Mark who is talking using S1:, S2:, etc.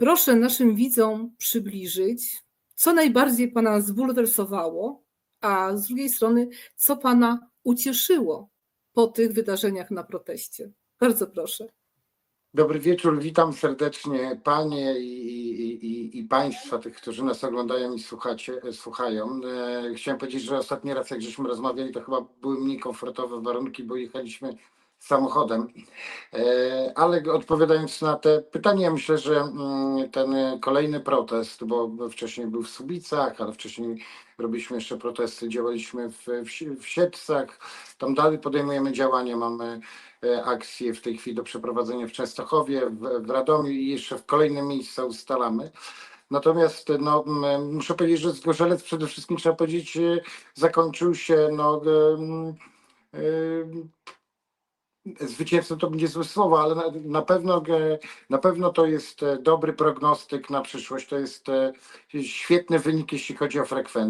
S1: Proszę naszym widzom przybliżyć, co najbardziej Pana zbulwersowało, a z drugiej strony, co Pana ucieszyło po tych wydarzeniach na proteście. Bardzo proszę.
S2: Dobry wieczór, witam serdecznie Panie i, i, i, Państwa, tych, którzy nas oglądają i słuchacie, słuchają. E, chciałem powiedzieć, że ostatni raz, jak żeśmy rozmawiali, to chyba były mniej komfortowe warunki, bo jechaliśmy samochodem. E, ale odpowiadając na te pytania, myślę, że mm, ten kolejny protest, bo wcześniej był w Subicach, ale wcześniej robiliśmy jeszcze protesty, działaliśmy w, w, w Siedlcach, tam dalej podejmujemy działania, mamy e, akcje w tej chwili do przeprowadzenia w Częstochowie, w, w Radomiu i jeszcze w kolejne miejsca ustalamy. Natomiast no, muszę powiedzieć, że Zgorzelec przede wszystkim trzeba powiedzieć, e, zakończył się no, em, em, zwycięstwo to będzie złe słowo, ale na, na, pewno, na pewno to jest e, dobry prognostyk na przyszłość. To jest e, świetny wynik, jeśli chodzi o frekwencję.